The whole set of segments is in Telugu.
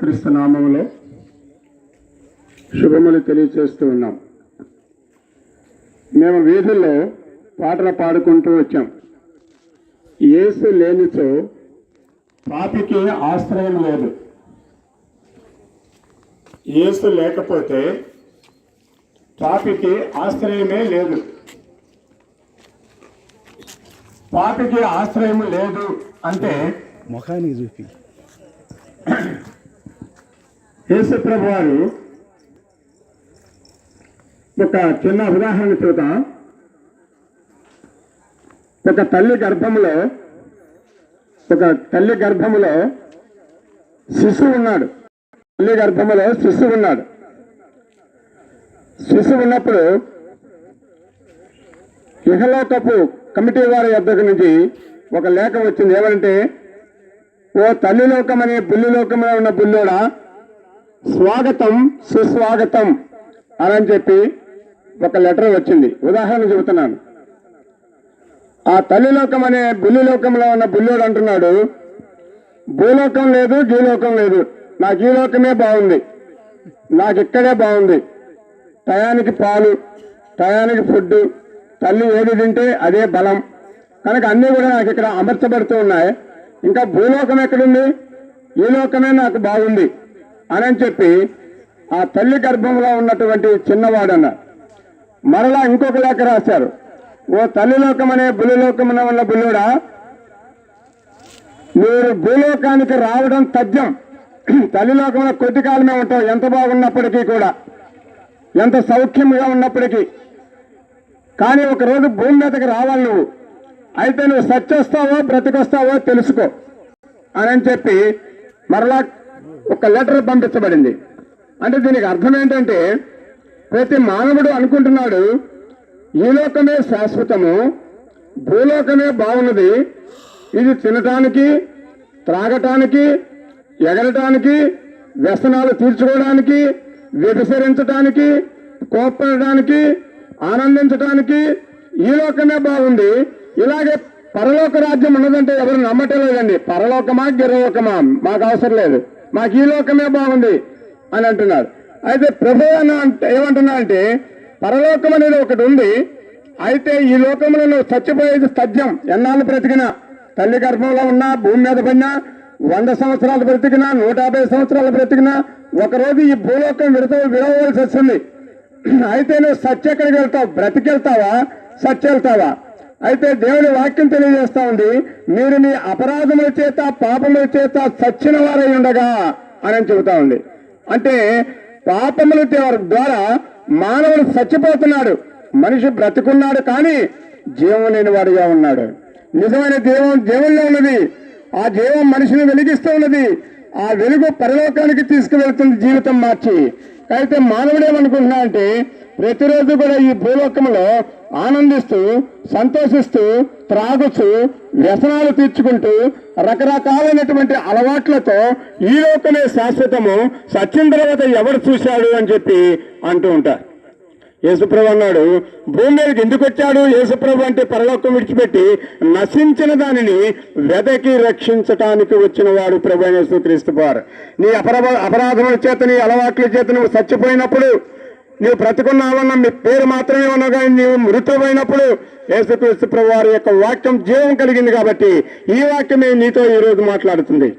క్రీస్తునామంలో శుభములు తెలియచేస్తూ ఉన్నాం. మేము వీధుల్లో పాటలు పాడుకుంటూ వచ్చాం. యేసు లేనిచో పాపికి ఆశ్రయం లేదు. ఏసు లేకపోతే పాపికి ఆశ్రయమే లేదు. పాపికి ఆశ్రయం లేదు అంటే ముఖానికి చూపి. యేసుప్రభు వారు ఒక చిన్న ఉదాహరణ చూద్దాం. ఒక తల్లి గర్భములో ఒక తల్లి గర్భములో శిశువు ఉన్నాడు. తల్లి గర్భములో శిశువు ఉన్నాడు. శిశువు ఉన్నప్పుడు ఇహలోకపు కమిటీ వారి వద్దకు నుంచి ఒక లేఖ వచ్చింది. ఏమంటే ఓ తల్లి లోకం అనే బుల్లి లోకంలో ఉన్న బుల్లోడా స్వాగతం సుస్వాగతం అని చెప్పి ఒక లెటర్ వచ్చింది. ఉదాహరణ చెబుతున్నాను. ఆ తల్లిలోకం అనే బుల్లిలోకంలో ఉన్న బుల్లుడు అంటున్నాడు భూలోకం లేదు గీలోకం లేదు. నాకు ఈ లోకమే బాగుంది. నాకు ఇక్కడే బాగుంది. టయానికి పాలు టయానికి ఫుడ్ తల్లి ఏది తింటే అదే బలం. కనుక అన్నీ కూడా నాకు ఇక్కడ అమర్చబడుతూ ఉన్నాయి. ఇంకా భూలోకం ఎక్కడుంది? ఈ లోకమే నాకు బాగుంది. అని చెప్పి ఆ తల్లి గర్భంలో ఉన్నటువంటి చిన్నవాడన్న మరలా ఇంకొక లేఖ రాశారు. ఓ తల్లిలోకం అనే బులిలోకమున ఉన్న బుల్లుడా మీరు భూలోకానికి రావడం తథ్యం. తల్లిలోకంలో కొద్ది కాలమే ఉంటావు ఎంత బాగున్నప్పటికీ కూడా ఎంత సౌఖ్యంగా ఉన్నప్పటికీ. కానీ ఒక రోజు భూమి మీదకి రావాలి నువ్వు. అయితే నువ్వు సచ్చొస్తావో బ్రతికొస్తావో తెలుసుకో. అని చెప్పి మరలా ఒక లెటర్ పంపించబడింది. అంటే దీనికి అర్థం ఏంటంటే ప్రతి మానవుడు అనుకుంటున్నాడు ఈ లోకమే శాశ్వతము భూలోకమే బాగున్నది ఇది తినటానికి త్రాగటానికి ఎగరటానికి వ్యసనాలు తీర్చుకోవడానికి వ్యభిసరించడానికి కోప్పడడానికి ఆనందించడానికి ఈ లోకమే బాగుంది. ఇలాగే పరలోక రాజ్యం ఉన్నదంటే ఎవరు నమ్మటం లేదండి. పరలోకమా గిరలోకమా మాకు అవసరం లేదు. మాకు ఈ లోకమే బాగుంది అని అంటున్నారు. అయితే ప్రభు అని అంటే అంటే పరలోకం అనేది ఒకటి ఉంది. అయితే ఈ లోకంలో నువ్వు చచ్చిపోయేది సత్యం. ఎన్నాళ్ళు బ్రతికినా? తల్లి గర్భంలో ఉన్నా భూమి మీద పడినా వంద సంవత్సరాలు బ్రతికినా నూట యాభై సంవత్సరాలు బ్రతికినా ఒకరోజు ఈ భూలోకం విడత విడవలసి వస్తుంది. అయితే నువ్వు సత్య ఎక్కడికి వెళ్తావు బ్రతికెళ్తావా సత్య వెళ్తావా అయితే దేవుని వాక్యం తెలియజేస్తా ఉంది మీరు మీ అపరాధముల చేత పాపముల చేత సచ్చిన వారై ఉండగా అని చెబుతా ఉంది. అంటే పాపముల ద్వారా మానవుడు చచ్చిపోతున్నాడు మనిషి బ్రతుకున్నాడు కానీ జీవం లేని వాడిగా ఉన్నాడు. నిజమైన జీవం జీవంలో ఉన్నది. ఆ జీవం మనిషిని వెలిగిస్తూ ఉన్నది. ఆ వెలుగు పరలోకానికి తీసుకువెళ్తుంది జీవితం మార్చి. అయితే మానవుడు ఏమనుకుంటున్నా అంటే ప్రతిరోజు కూడా ఈ భూలోకంలో ఆనందిస్తూ సంతోషిస్తూ త్రాగుచు వ్యసనాలు తీర్చుకుంటూ రకరకాలైనటువంటి అలవాట్లతో ఈ లోకమే శాశ్వతము. సత్యం తర్వాత ఎవరు చూశాడు అని చెప్పి అంటూ ఉంటారు. యేసుప్రభు అన్నాడు భూమి మీదకి ఎందుకు వచ్చాడు? యేసుప్రభు అంటే పరలోకం విడిచిపెట్టి నశించిన దానిని వెదకి రక్షించటానికి వచ్చిన వాడు ప్రభు అయిన నీ అపరా అపరాధముల చేత నీ అలవాట్ల చేత నువ్వు చచ్చిపోయినప్పుడు నీవు బ్రతుకున్నావన్న మీ పేరు మాత్రమే ఉన్నా కానీ నీవు మృతువైనప్పుడు యేసుక్రీస్తు ప్రభు వారి యొక్క వాక్యం జీవం కలిగింది కాబట్టి ఈ వాక్యమే నీతో ఈరోజు మాట్లాడుతుంది.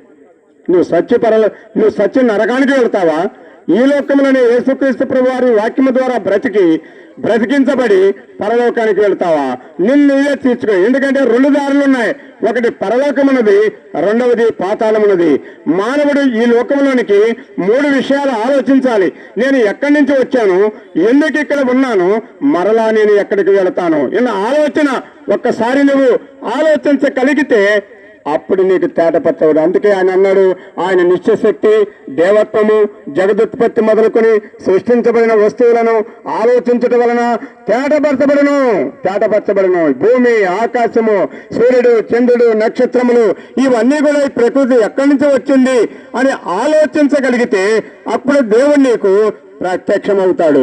నువ్వు సత్య పరల నువ్వు సత్య నరకానికి వెళ్తావా? ఈ లోకంలోనే యేసుక్రీస్తు ప్రభు వారి వాక్యము ద్వారా బ్రతికి బ్రతికించబడి పరలోకానికి వెళ్తావా? నిన్ను ఇదే తీర్చుకో. ఎందుకంటే రెండు దారులు ఉన్నాయి. ఒకటి పరలోకమున్నది రెండవది పాతాళమున్నది. మానవుడు ఈ లోకంలోనికి మూడు విషయాలు ఆలోచించాలి. నేను ఎక్కడి నుంచి వచ్చాను? ఎందుకు ఇక్కడ ఉన్నాను? మరలా నేను ఎక్కడికి వెళతాను? ఇలా ఆలోచన ఒక్కసారి నువ్వు ఆలోచించగలిగితే అప్పుడు నీకు తేటపచ్చవుడు అందుకే ఆయన అన్నాడు ఆయన నిశ్చయశక్తి దేవత్వము జగదుత్పత్తి మొదలుకొని సృష్టించబడిన వస్తువులను ఆలోచించటం వలన తేటపరచబడును. తేటపరచబడును. భూమి ఆకాశము సూర్యుడు చంద్రుడు నక్షత్రములు ఇవన్నీ కూడా ఈ ప్రకృతి ఎక్కడి నుంచి వచ్చింది అని ఆలోచించగలిగితే అప్పుడు దేవుడు నీకు ప్రత్యక్షమవుతాడు.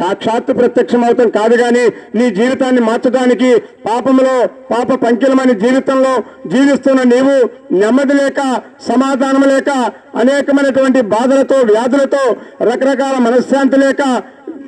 సాక్షాత్తు ప్రత్యక్షమవుతాం కాదు కానీ నీ జీవితాన్ని మార్చడానికి పాపంలో పాప పంకిలమైన జీవితంలో జీవిస్తున్న నీవు నెమ్మది లేక సమాధానం లేక అనేకమైనటువంటి బాధలతో వ్యాధులతో రకరకాల మనశ్శాంతి లేక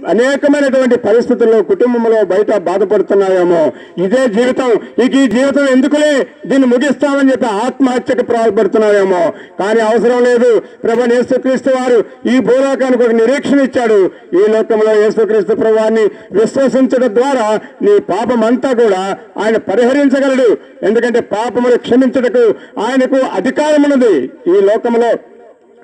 అనేకమైనటువంటి పరిస్థితుల్లో కుటుంబంలో బయట బాధపడుతున్నాయేమో. ఇదే జీవితం. ఇక ఈ జీవితం ఎందుకులే? దీన్ని ముగిస్తామని చెప్పి ఆత్మహత్యకు ప్రారంభపడుతున్నావేమో కానీ అవసరం లేదు. ప్రభు యేసుక్రీస్తు వారు ఈ భూలోకానికి ఒక నిరీక్షణ ఇచ్చాడు. ఈ లోకంలో యేసుక్రీస్తు ప్రభువాన్ని విశ్వసించడం ద్వారా నీ పాపం అంతా కూడా ఆయన పరిహరించగలడు. ఎందుకంటే పాపములు క్షమించటకు ఆయనకు అధికారం ఉన్నది ఈ లోకంలో.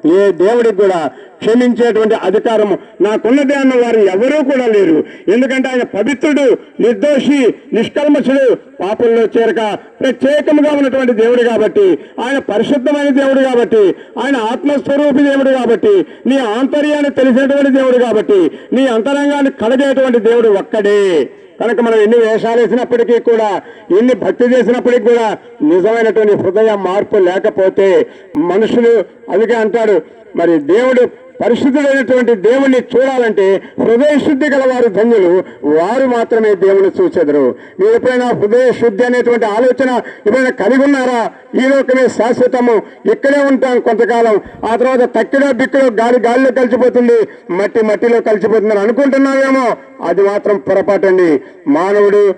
ఏ దేవుడికి కూడా క్షమించేటువంటి అధికారం నాకున్నదే అన్న వారు ఎవరూ కూడా లేరు. ఎందుకంటే ఆయన పవిత్రుడు నిర్దోషి నిష్కల్మషుడు పాపంలో చేరక ప్రత్యేకముగా ఉన్నటువంటి దేవుడు కాబట్టి ఆయన పరిశుద్ధమైన దేవుడు కాబట్టి ఆయన ఆత్మస్వరూపి దేవుడు కాబట్టి నీ ఆంతర్యాన్ని తెలిసేటువంటి దేవుడు కాబట్టి నీ అంతరంగాన్ని కడగేటువంటి దేవుడు ఒక్కడే. కనుక మనం ఎన్ని వేషాలు వేసినప్పటికీ కూడా ఎన్ని భక్తి చేసినప్పటికీ కూడా నిజమైనటువంటి హృదయ మార్పు లేకపోతే మనుషులు అందుకే అంటాడు మరి దేవుడు పరిశుద్ధుడైనటువంటి దేవుణ్ణి చూడాలంటే హృదయ శుద్ధి గల వారు ధన్యులు. వారు మాత్రమే దేవుని చూచెదరు. మీరు ఎప్పుడైనా హృదయ శుద్ధి అనేటువంటి ఆలోచన ఎప్పుడైనా కలిగి ఉన్నారా? ఈ లోకమే శాశ్వతము. ఇక్కడే ఉంటాం కొంతకాలం. ఆ తర్వాత తక్కిలో బిక్కడో గాలి గాలిలో కలిసిపోతుంది. మట్టి మట్టిలో కలిసిపోతుందని అనుకుంటున్నావేమో అది మాత్రం పొరపాటండి. మానవుడు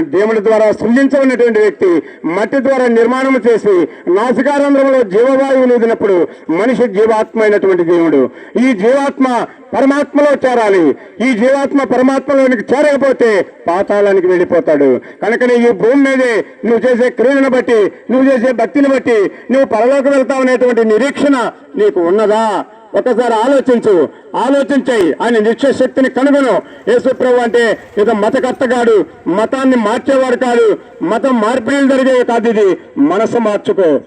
దేవుని ద్వారా సృజించబడినటువంటి వ్యక్తి మట్టి ద్వారా నిర్మాణం చేసి నాసికారంధ్రంలో జీవవాయువు ఊదినప్పుడు మనిషి జీవాత్మ అయినటువంటి దేవుడు. ఈ జీవాత్మ పరమాత్మలో చేరాలి. ఈ జీవాత్మ పరమాత్మలోనికి చేరకపోతే పాతాళానికి వెళ్ళిపోతాడు. కనుకనే ఈ భూమి మీదే నువ్వు చేసే క్రియలను బట్టి నువ్వు చేసే భక్తిని బట్టి నువ్వు పరలోకి వెళ్తావు అనేటువంటి నిరీక్షణ నీకు ఉన్నదా? ఒకసారి ఆలోచించు. ఆలోచించాయి ఆయన నిత్యశక్తిని కనుగొను. యేసుప్రభు అంటే ఇక మతకర్తగాడు మతాన్ని మార్చేవాడు కాదు. మతం మార్పిడిలు జరిగేవి కాదు ఇది మనసు మార్చుకో.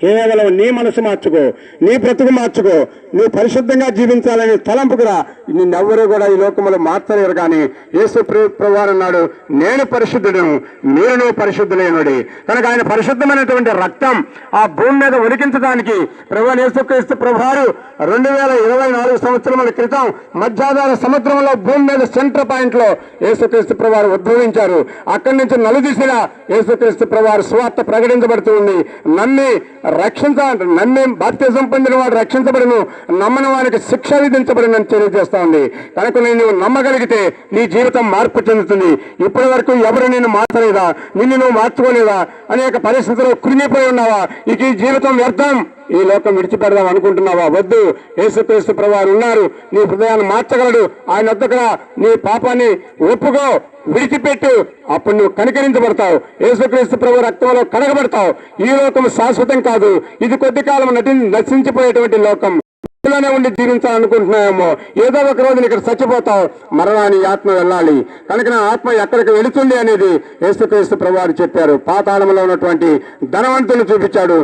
కేవలం నీ మనసు మార్చుకో నీ బ్రతుకు మార్చుకో నువ్వు పరిశుద్ధంగా జీవించాలని తలంపుకురా నిన్నెవ్వరూ కూడా ఈ లోకములు మార్చలేరు కానీ యేసు ప్రభువారు అన్నాడు నేను పరిశుద్ధుడను మీరును పరిశుద్ధులేనుడి కనుక ఆయన పరిశుద్ధమైనటువంటి రక్తం ఆ భూమి మీద ఉలికించడానికి ప్రభు యేసుక్రీస్తు ప్రభువారు రెండు వేల ఇరవై నాలుగు సంవత్సరముల క్రితం మధ్యాధార సముద్రంలో భూమి మీద సెంటర్ పాయింట్లో యేసుక్రీస్తు ప్రభువారు ఉద్భవించారు. అక్కడి నుంచి నలుదిశగా యేసుక్రీస్తు ప్రభువారు సువార్త ప్రకటించబడుతుంది నన్ని నమ్మి రక్షించ నమ్మి బాప్తిజం పొందిన వాడు రక్షించబడును నమ్మని వారికి శిక్ష విధించబడినని తెలియజేస్తా ఉంది. కనుక నేను నమ్మగలిగితే నీ జీవితం మార్పు చెందుతుంది. ఇప్పటి వరకు ఎవరు నిన్ను మార్చలేదా? నిన్ను నువ్వు మార్చుకోలేదా? అనేక పరిస్థితుల్లో కృంగిపోయి ఉన్నావా? ఇక ఈ జీవితం వ్యర్థం. ఈ లోకం విడిచిపెడదాం అనుకుంటున్నావా? వద్దు. యేసుక్రీస్తు ప్రభువారు ఉన్నారు. నీ హృదయాన్ని మార్చగలడు. ఆయన వద్దకు నీ పాపాన్ని ఒప్పుకో. విడిచిపెట్టు. అప్పుడు నువ్వు కనికరించబడతావు. యేసుక్రీస్తు ప్రభు రక్తంలో కడగబడతావు. ఈ లోకం శాశ్వతం కాదు. ఇది కొద్ది కాలం నటి నశించిపోయేటువంటి లోకం. ఇంట్లోనే ఉండి జీవించాలనుకుంటున్నామో ఏదో ఒక రోజు ఇక్కడ చచ్చిపోతావు. మరణాన్ని ఆత్మ వెళ్ళాలి. కనుక నా ఆత్మ ఎక్కడికి వెళుతుంది అనేది యేసుక్రీస్తు ప్రభువారు చెప్పారు. పాతాళంలో ఉన్నటువంటి ధనవంతులు చూపించాడు.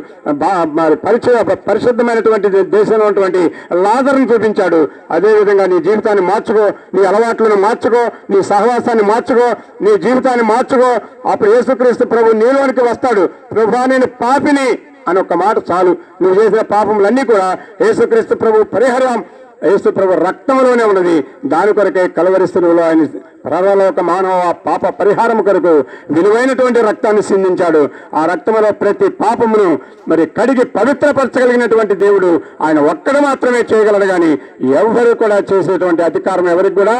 పరిచయ పరిశుద్ధమైనటువంటి దేశంలో ఉన్నటువంటి లాజర్ని చూపించాడు. అదేవిధంగా నీ జీవితాన్ని మార్చుకో నీ అలవాట్లను మార్చుకో నీ సహవాసాన్ని మార్చుకో నీ జీవితాన్ని మార్చుకో. అప్పుడు యేసుక్రీస్తు ప్రభు నీలోనికి వస్తాడు. ప్రభా నేను పాపిని అని ఒక మాట చాలు. నువ్వు చేసిన పాపములన్నీ కూడా యేసుక్రీస్తు ప్రభు పరిహారం యేసు ప్రభు రక్తంలోనే ఉన్నది. దాని కొరకే కలవరిస్తులో ఆయన పరలోక మానవ పాప పరిహారం కొరకు విలువైనటువంటి రక్తాన్ని సిందించాడు. ఆ రక్తంలో ప్రతి పాపమును మరి కడిగి పవిత్రపరచగలిగినటువంటి దేవుడు ఆయన ఒక్కడు మాత్రమే చేయగలడు కానీ ఎవరు కూడా చేసేటువంటి అధికారం ఎవరికి కూడా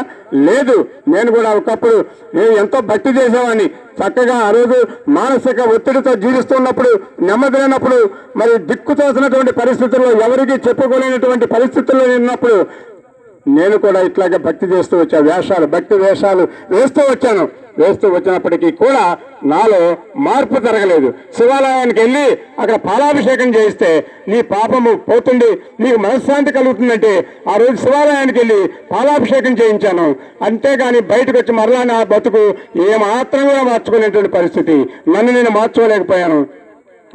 లేదు. నేను కూడా ఒకప్పుడు నేను ఎంతో భక్తి చేసేవాడిని. చక్కగా ఆ రోజు మానసిక ఒత్తిడితో జీవిస్తున్నప్పుడు నెమ్మది లేనప్పుడు మరి దిక్కు తోసినటువంటి పరిస్థితుల్లో ఎవరికి చెప్పుకోలేనటువంటి పరిస్థితుల్లో ఉన్నప్పుడు నేను కూడా ఇట్లాగే భక్తి చేస్తూ వచ్చాను వేషాలు భక్తి వేషాలు వేస్తూ వచ్చాను. వేస్తూ వచ్చినప్పటికీ కూడా నాలో మార్పు జరగలేదు. శివాలయానికి వెళ్ళి అక్కడ పాలాభిషేకం చేయిస్తే నీ పాపము పోతుంది నీకు మనశ్శాంతి కలుగుతుందంటే ఆ రోజు శివాలయానికి వెళ్ళి పాలాభిషేకం చేయించాను. అంతేగాని బయటకు వచ్చి మరలా నా బతుకు ఏమాత్రం కూడా మార్చుకునేటువంటి పరిస్థితి. నన్ను నేను మార్చుకోలేకపోయాను.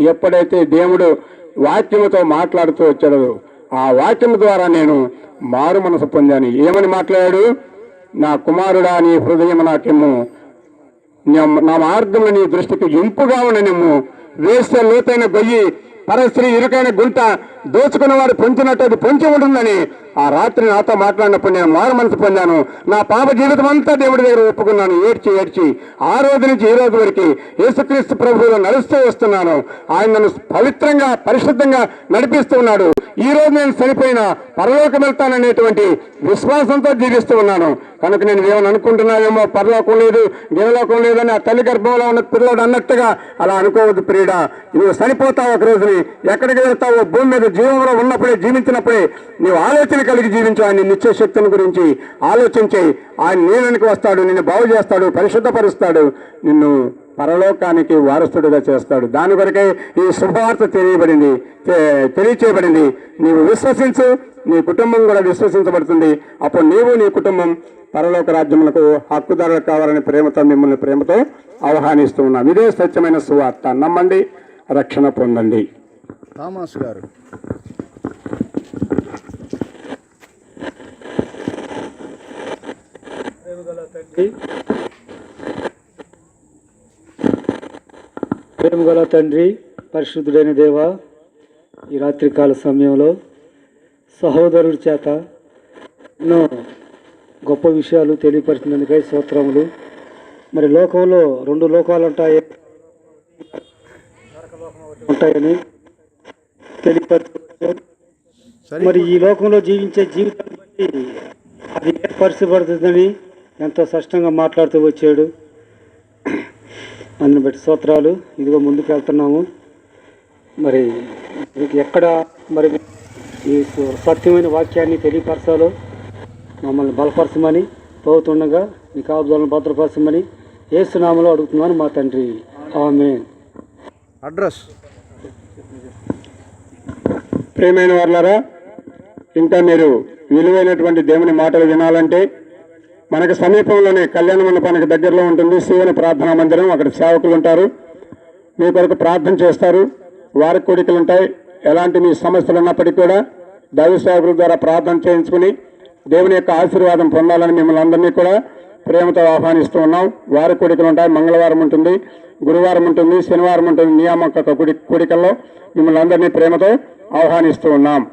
ఎప్పుడైతే దేవుడు వాక్యముతో మాట్లాడుతూ వచ్చాడు ఆ వాక్యం ద్వారా నేను మారు మనసు పొందాను. ఏమని మాట్లాడాడు? నా కుమారుడా నీ హృదయం నాకెమ్ము నా- నా మార్గంలో నీ దృష్టికి ఇంపుగా ఉండనిమ్ము. వేస్తే లోతైన గొయ్యి పరస్త్రీ ఇరుకైన గుంట దోచుకున్న వాడు పొంచినట్టు అది పొంచి ఉంటుందని ఆ రాత్రి నాతో మాట్లాడినప్పుడు నేను మారు మనసు పొందాను. నా పాప జీవితం అంతా దేవుడి దగ్గర ఒప్పుకున్నాను. ఏడ్చి ఏడ్చి ఆ రోజు నుంచి ఈ రోజు వరకు యేసుక్రీస్తు ప్రభువులో నడుస్తూ వస్తున్నాను. ఆయన నన్ను పవిత్రంగా పరిశుద్ధంగా నడిపిస్తూ ఉన్నాడు. ఈ రోజు నేను చనిపోయిన పరలోకం వెళ్తాననేటువంటి విశ్వాసంతో జీవిస్తూ ఉన్నాను. కనుక నేను ఏమని అనుకుంటున్నావేమో పరలోకం లేదు గిరలోకం లేదని ఆ తల్లి గర్భంలో ఉన్న పిల్లడు అన్నట్టుగా అలా అనుకోవద్దు ప్రియుడా. నువ్వు చనిపోతావు ఒక రోజుని ఎక్కడికి వెళ్తావో? భూమి మీద జీవంలో ఉన్నప్పుడే జీవించినప్పుడే నీవు ఆలోచన కలిగి జీవించు ఆయన నిత్య శక్తిని గురించి ఆలోచించి ఆయన నీళ్ళనికి వస్తాడు నిన్ను బాగు చేస్తాడు పరిశుద్ధపరుస్తాడు నిన్ను పరలోకానికి వారసుడిగా చేస్తాడు. దాని కొరకే ఈ శుభవార్త తెలియబడింది తె- తెలియచేయబడింది. నీవు విశ్వసించు నీ కుటుంబం కూడా విశ్వసించబడుతుంది. అప్పుడు నీవు నీ కుటుంబం పరలోక రాజ్యములకు హక్కుదారులు కావాలని ప్రేమతో మిమ్మల్ని ప్రేమతో ఆహ్వానిస్తూ ఉన్నాం. ఇదే సత్యమైన సువార్త. నమ్మండి రక్షణ పొందండి. థామస్ గారు. ప్రేమగల తండ్రి పరిశుద్ధుడైన దేవ ఈ రాత్రికాల సమయంలో సహోదరుడి చేత ఎన్నో గొప్ప విషయాలు తెలియపరిచినందుకై స్తోత్రములు. మరి లోకంలో రెండు లోకాలు ఉంటాయి. ఉంటాయని తెలియపరిచారు సరే. మరి ఈ లోకంలో జీవించే జీవితాన్ని బట్టి అది ఏర్పరచబడుతుందని ఎంతో స్పష్టంగా మాట్లాడుతూ వచ్చాడు. అందుని బట్టి స్తోత్రాలు. ఇదిగో ముందుకు వెళ్తున్నాము. మరి ఎక్కడ మరి ఈ సత్యమైన వాక్యాన్ని తెలియపరచాలో మమ్మల్ని బలపరచమని పోతుండగా మీ కాపుదలను భద్రపరచమని ఏసునామలో అడుగుతున్నాను మా తండ్రి. ఆమె అడ్రస్. ప్రియమైన వాళ్ళారా ఇంకా మీరు విలువైనటువంటి దేవుని మాటలు వినాలంటే మనకు సమీపంలోనే కళ్యాణ మండపానికి దగ్గరలో ఉంటుంది శివుని ప్రార్థనా మందిరం. అక్కడ సేవకులు ఉంటారు. మీ కొరకు ప్రార్థన చేస్తారు. వారి కోరికలు ఉంటాయి ఎలాంటి మీ సమస్యలు ఉన్నప్పటికీ కూడా దైవ సేవకుల ద్వారా ప్రార్థన చేయించుకుని దేవుని యొక్క ఆశీర్వాదం పొందాలని మిమ్మల్ని అందరినీ కూడా ప్రేమతో ఆహ్వానిస్తూ ఉన్నాం. వారి కోడికలు ఉంటాయి. మంగళవారం ఉంటుంది గురువారం ఉంటుంది శనివారం ఉంటుంది. నియామక కుడి కోడికల్లో మిమ్మల్ని అందరినీ ప్రేమతో ఆహ్వానిస్తూ ఉన్నాం.